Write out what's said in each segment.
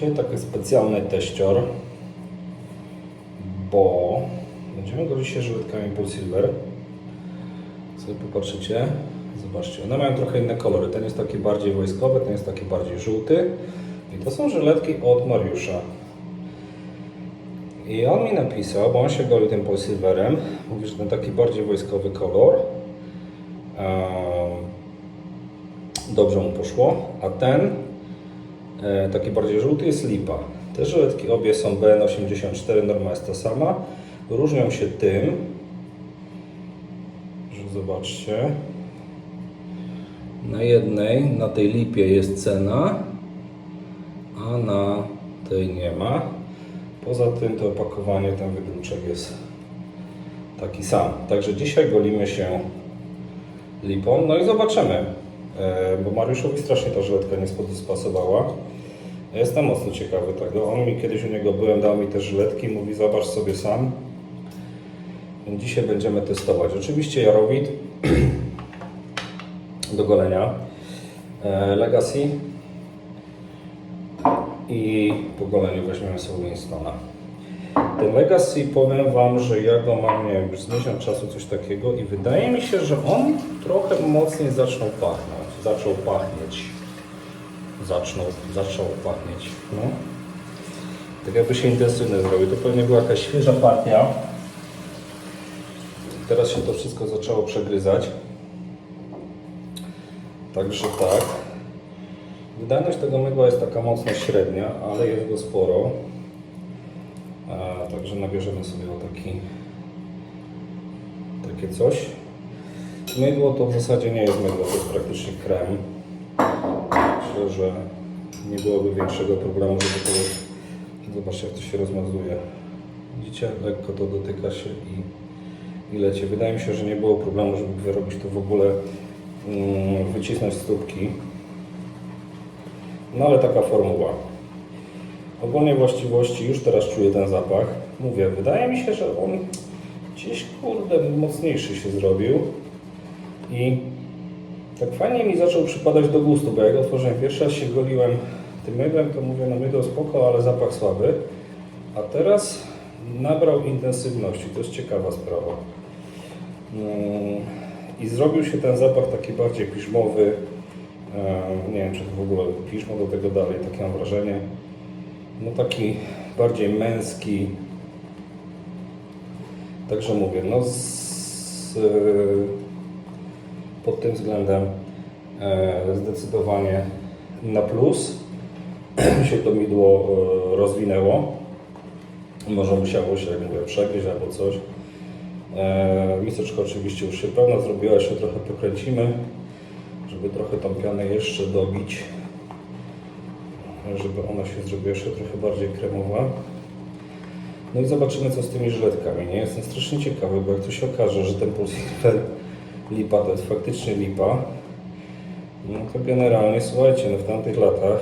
Dzisiaj taki specjalny teścior, bo będziemy go dzisiaj żyletkami Bull Silver. Sobie popatrzycie, zobaczcie, one mają trochę inne kolory. Ten jest taki bardziej wojskowy, ten jest taki bardziej żółty. I to są żyletki od Mariusza. I on mi napisał, bo on się golił tym Paul Silverem, mówi, że ten taki bardziej wojskowy kolor dobrze mu poszło, a ten taki bardziej żółty jest lipa. Te żyletki obie są BN84, norma jest ta sama. Różnią się tym, że zobaczcie, na jednej, na tej lipie jest cena, a na tej nie ma. Poza tym to opakowanie, ten wydruczek jest taki sam. Także dzisiaj golimy się lipą. No i zobaczymy, e, bo Mariuszowi strasznie ta żyletka nie spasowała. Ja Jestem mocno ciekawy tego. On mi kiedyś u niego byłem, dał mi te żyletki, mówi zobacz sobie sam. Dzisiaj będziemy testować. Oczywiście jarowid do golenia. E, Legacy i po goleniu weźmiemy sobie Winstona. Ten Legacy powiem Wam, że ja go mam nie wiem, już z miesiąc czasu coś takiego i wydaje mi się, że on trochę mocniej zaczął pachnąć. Zaczął pachnieć. Zaczął, zaczął pachnieć. No. Tak jakby się intensywny zrobił. To pewnie była jakaś świeża partia. Teraz się to wszystko zaczęło przegryzać. Także tak. Wydajność tego mydła jest taka mocno średnia, ale jest go sporo. A, także nabierzemy sobie taki, takie coś. Mydło to w zasadzie nie jest mydło, to jest praktycznie krem. Że nie byłoby większego problemu, żeby to... Zobaczcie jak to się rozmazuje. Widzicie? Lekko to dotyka się i, i leci. Wydaje mi się, że nie było problemu, żeby wyrobić to w ogóle, mm, wycisnąć stópki. No ale taka formuła. Ogólnie właściwości już teraz czuję ten zapach. Mówię, wydaje mi się, że on gdzieś kurde mocniejszy się zrobił i tak fajnie mi zaczął przypadać do gustu, bo jak otworzyłem pierwszy raz się goliłem tym mydłem, to mówię, no mydło spoko, ale zapach słaby. A teraz nabrał intensywności, to jest ciekawa sprawa. Mm, I zrobił się ten zapach taki bardziej piżmowy. Nie wiem, czy to w ogóle piżmo do tego dalej, takie mam wrażenie. No taki bardziej męski. Także mówię, no z, pod tym względem e, zdecydowanie na plus się to midło e, rozwinęło. Może musiało się, jak mówię, przegryźć albo coś. E, miseczka oczywiście już się pełna zrobiła, jeszcze trochę pokręcimy, żeby trochę tą pianę jeszcze dobić, żeby ona się zrobiła jeszcze trochę bardziej kremowa. No i zobaczymy co z tymi żyletkami, nie? Jestem strasznie ciekawy, bo jak to się okaże, że ten Pulsifer lipa to jest faktycznie lipa, no to generalnie, słuchajcie, no w tamtych latach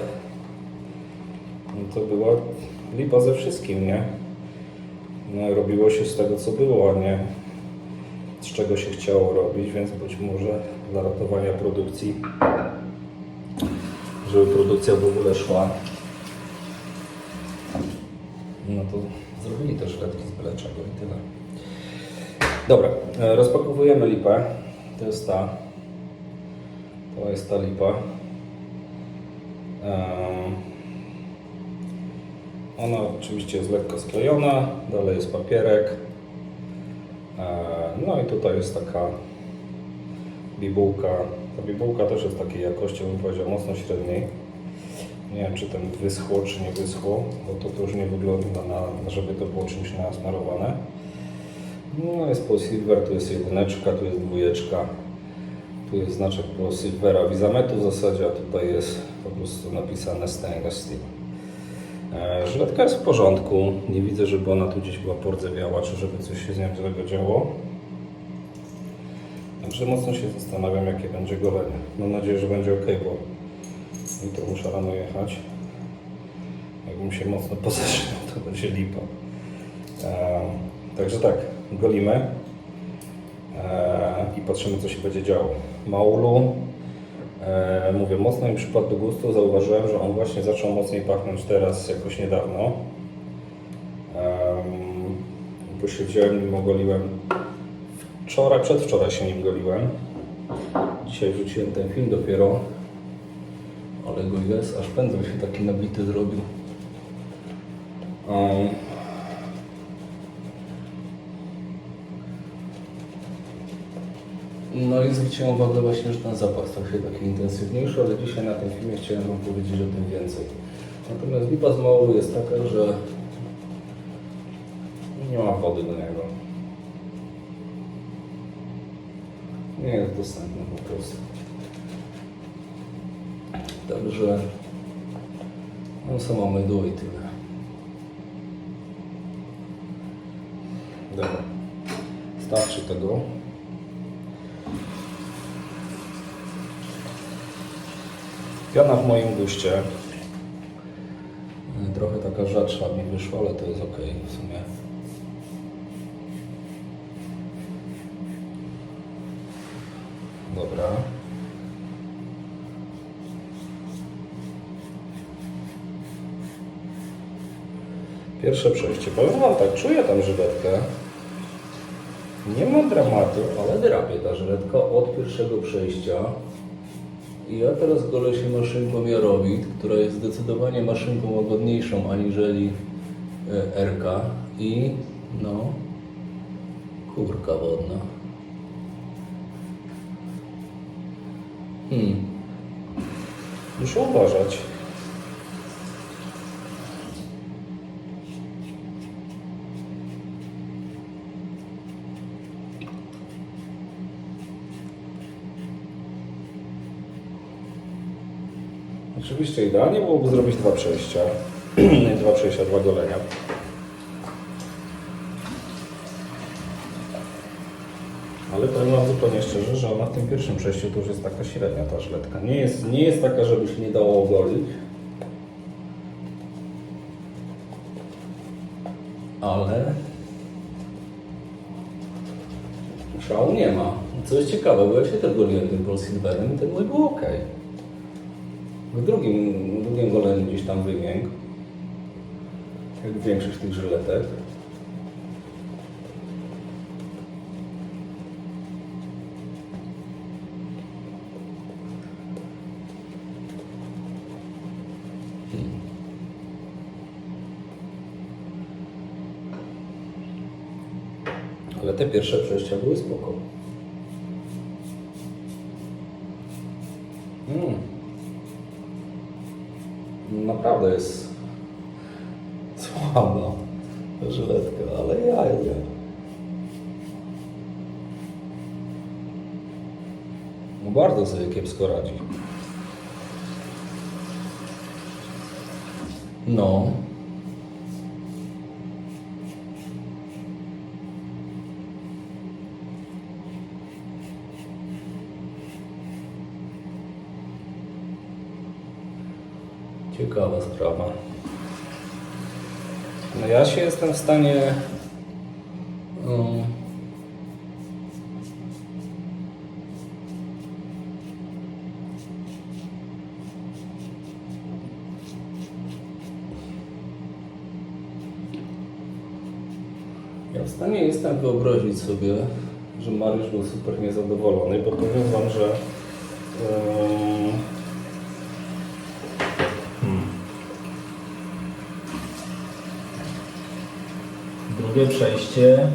no to była lipa ze wszystkim, nie? No, robiło się z tego, co było, a nie z czego się chciało robić, więc być może dla ratowania produkcji, żeby produkcja w ogóle szła, no to zrobili te żyletki z byle czego i tyle. Dobra, e, rozpakowujemy lipę. To jest ta. To jest ta lipa. Em, ona oczywiście jest lekko sklejona, dalej jest papierek. E, No i tutaj jest taka bibułka. Ta bibułka też jest takiej jakości, bym powiedział, mocno średniej. Nie wiem, czy ten wyschło, czy nie wyschło, bo to, to już nie wygląda na, żeby to było czymś nasmarowane. No jest Paul Silver, tu jest jedyneczka, tu jest dwójeczka. Tu jest znaczek Paul Silvera Vizametu w zasadzie, a tutaj jest po prostu napisane Stainless Steel. E, Żyletka jest w porządku. Nie widzę, żeby ona tu gdzieś była pordzewiała, czy żeby coś się z nią złego działo. Także mocno się zastanawiam, jakie będzie golenie. Mam nadzieję, że będzie ok, bo jutro muszę rano jechać. Jakbym się mocno pozaszczył, to będzie lipa. E, także tak, golimy e, i patrzymy, co się będzie działo. Maulu E, mówię, mocno mi przypadł do gustu. Zauważyłem, że on właśnie zaczął mocniej pachnąć teraz jakoś niedawno. Się wziąłem nim ogoliłem. Wczoraj, przedwczoraj się nim goliłem. Dzisiaj wrzuciłem ten film dopiero. Ale go jest, aż pędzel się taki nabity zrobił. Um, No i zwróciłem uwagę właśnie, że ten zapach się taki intensywniejszy, ale dzisiaj na tym filmie chciałem Wam powiedzieć o tym więcej. Natomiast lipa z Małoru jest taka, że nie ma wody do niego. Nie jest dostępny po prostu. Także mam samo mydło i tyle. Dobra. Starczy tego. Piana w moim guście. Trochę taka rzadsza mi wyszła, ale to jest ok w sumie. Dobra. Pierwsze przejście. Powiem Wam tak, czuję tam żyletkę. Nie ma dramatu, ale drapie ta żyletka od pierwszego przejścia. I ja teraz golę się maszynką Jarowit, która jest zdecydowanie maszynką łagodniejszą aniżeli e, RK i no kurka wodna. Hmm. Muszę uważać. Oczywiście idealnie byłoby zrobić dwa przejścia. dwa przejścia, dwa golenia. Ale powiem Wam zupełnie szczerze, że ona w tym pierwszym przejściu to już jest taka średnia ta żletka. Nie jest, nie jest taka, żeby się nie dało ogolić. Ale szału nie ma. Co jest ciekawe, bo ja się też goliłem tym Polsilverem i ten mój był ok. W drugim, w drugim goleniu gdzieś tam wymiękł. Jak większość tych żyletek. Ale te pierwsze przejścia były spoko. Mm. Naprawdę jest słaba żyletka, ale ja nie. No bardzo sobie kiepsko radzi. No. Ciekawa sprawa. No ja się jestem w stanie. W stanie jestem wyobrazić sobie, że Mariusz był super niezadowolony, bo powiem Wam, że. Um, Drugie przejście.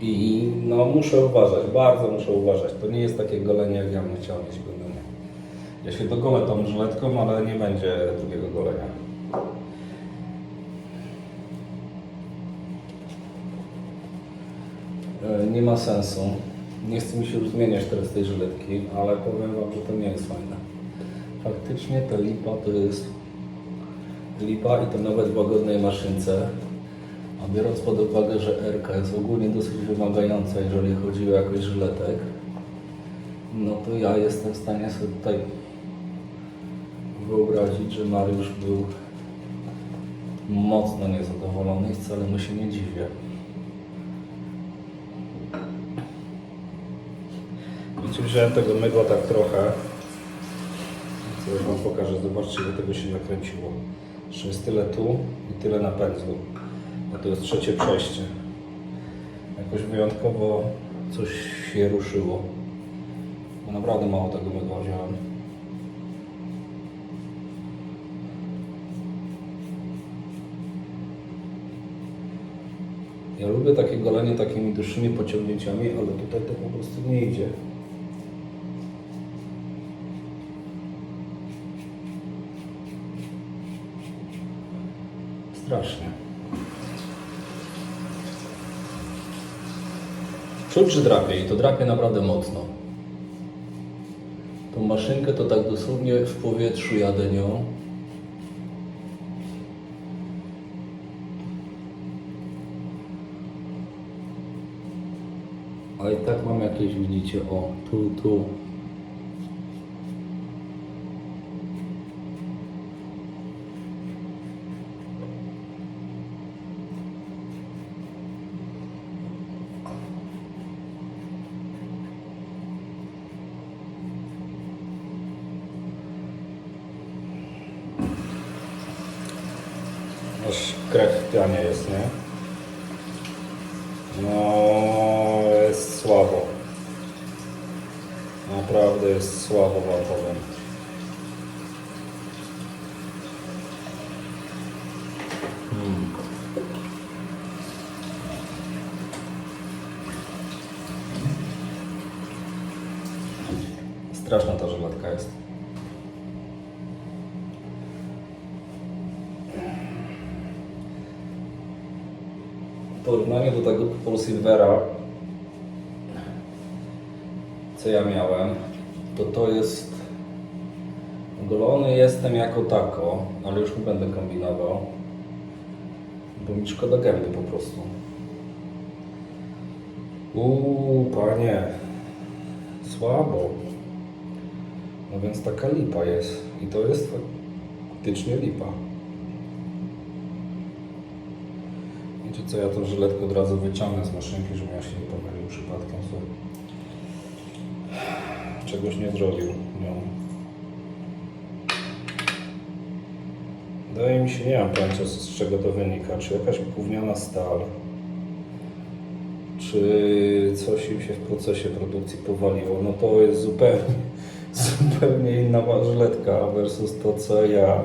I no muszę uważać, bardzo muszę uważać. To nie jest takie golenie, jak ja bym chciał mieć golenie. Ja się dogolę tą żyletką, ale nie będzie drugiego golenia. Nie ma sensu. Nie chce mi się już zmieniać teraz tej żyletki, ale powiem Wam, że to nie jest fajne. Faktycznie ta lipa to jest lipa i to nawet w łagodnej maszynce. A biorąc pod uwagę, że RK jest ogólnie dosyć wymagająca, jeżeli chodzi o jakość żyletek, no to ja jestem w stanie sobie tutaj wyobrazić, że Mariusz był mocno niezadowolony i wcale mu się nie dziwię. Wziąłem tego mydła tak trochę. Teraz wam pokażę, zobaczcie, ile tego się nakręciło. Jeszcze jest tyle tu i tyle na pędzlu. A to jest trzecie przejście. Jakoś wyjątkowo coś się ruszyło. Bo naprawdę mało tego mydła wziąłem. Ja lubię takie golenie takimi dłuższymi pociągnięciami, ale tutaj to po prostu nie idzie. Strasznie. Czuć, że drapie i to drapie naprawdę mocno. Tą maszynkę to tak dosłownie w powietrzu jadę nią. A i tak mam jakieś, widzicie, o, tu, tu. Aż krew w pianie jest, nie? No, jest słabo. Naprawdę jest słabo, wam powiem. Porównaniu do tego Paul Silvera, co ja miałem, to to jest golony jestem jako tako, ale już nie będę kombinował, bo mi szkoda gęby po prostu. Uuu, panie, słabo. No więc taka lipa jest i to jest faktycznie lipa. Wiecie co, ja tą żyletkę od razu wyciągnę z maszynki, żebym ja się nie pomylił przypadkiem. Co? Czegoś nie zrobił nią. Wydaje mi się, nie mam pojęcia z czego to wynika. Czy jakaś gówniana stal, czy coś im się w procesie produkcji powaliło. No to jest zupełnie, zupełnie inna żyletka versus to, co ja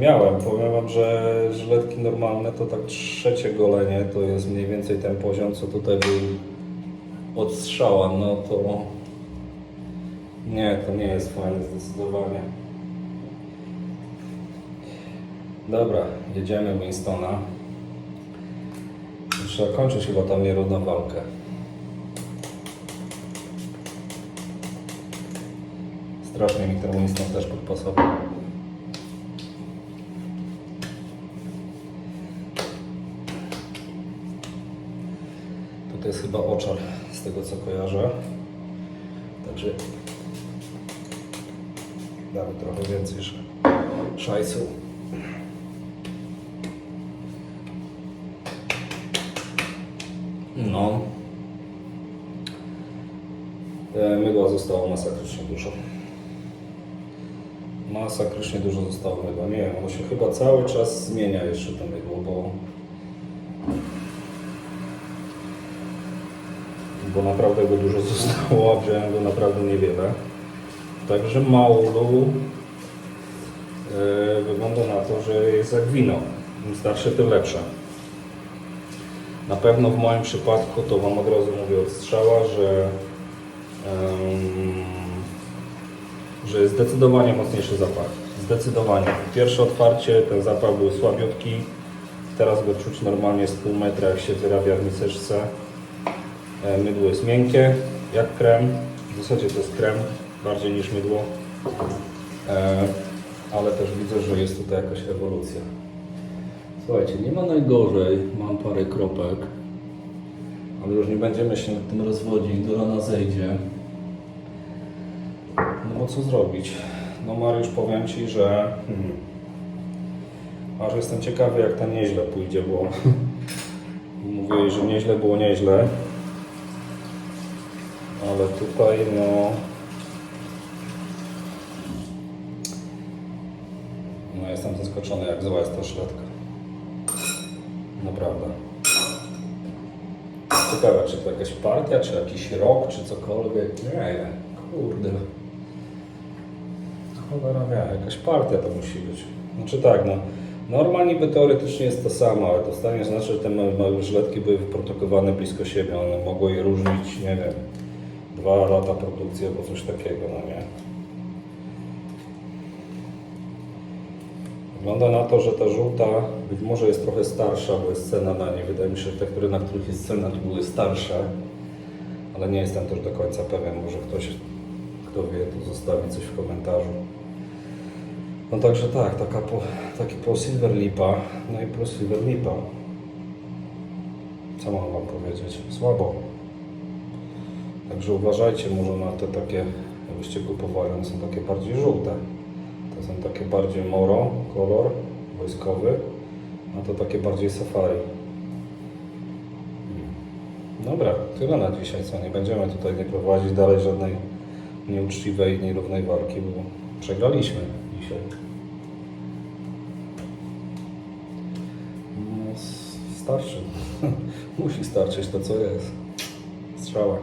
Miałem. Powiem Wam, że żyletki normalne to tak trzecie golenie to jest mniej więcej ten poziom, co tutaj był od strzała. No to nie, to nie jest fajne zdecydowanie. Dobra, jedziemy Winstona. Trzeba kończyć chyba tam nierówną walkę. Strasznie mi ten Winston też podpasował. To jest chyba oczar, z tego co kojarzę. Także damy trochę więcej sz- szajsu. No. E, Mydła zostało masakrycznie dużo. Masakrycznie dużo zostało mydła. Nie wiem, ono się chyba cały czas zmienia jeszcze to mydło, bo bo naprawdę go dużo zostało, a wziąłem go naprawdę niewiele. Także maulu e, wygląda na to, że jest jak wino. Im starsze, tym lepsze. Na pewno w moim przypadku, to Wam od razu mówię od strzała, że, em, że jest zdecydowanie mocniejszy zapach. Zdecydowanie. Pierwsze otwarcie, ten zapach był słabiutki. Teraz go czuć normalnie z pół metra, jak się wyrabia w miseczce. E, Mydło jest miękkie, jak krem. W zasadzie to jest krem, bardziej niż mydło. E, Ale też widzę, że jest tutaj jakaś ewolucja. Słuchajcie, nie ma najgorzej, mam parę kropek. Ale już nie będziemy się nad tym rozwodzić, do rana zejdzie. No bo co zrobić? No Mariusz, powiem Ci, że hmm, aż jestem ciekawy jak ta nieźle pójdzie, bo mówili, że nieźle było nieźle. Ale tutaj no... No jestem zaskoczony jak zła jest ta szletka. Naprawdę. Ciekawe, czy to jakaś partia, czy jakiś rok, czy cokolwiek. Nie. Kurde. Cholera wie, jakaś partia to musi być. Znaczy tak, no. Normalnie by teoretycznie jest to samo, ale to w stanie znaczy, że te małe, były wyprodukowane blisko siebie. One mogły je różnić, nie wiem, dwa lata produkcji albo coś takiego, no nie. Wygląda na to, że ta żółta być może jest trochę starsza, bo jest cena na niej. Wydaje mi się, że te, które, na których jest cena, to były starsze. Ale nie jestem też do końca pewien. Może ktoś, kto wie, to zostawi coś w komentarzu. No także tak, taka po, taki po Silver Lipa, no i plus Silver Lipa. Co mam Wam powiedzieć? Słabo. Także uważajcie może na te takie, jakbyście kupowali, one są takie bardziej żółte. To są takie bardziej moro, kolor wojskowy, a to takie bardziej safari. Dobra, tyle na dzisiaj, co nie będziemy tutaj nie prowadzić dalej żadnej nieuczciwej, nierównej walki, bo przegraliśmy dzisiaj. No, starczy. Musi starczyć to, co jest. Strzała.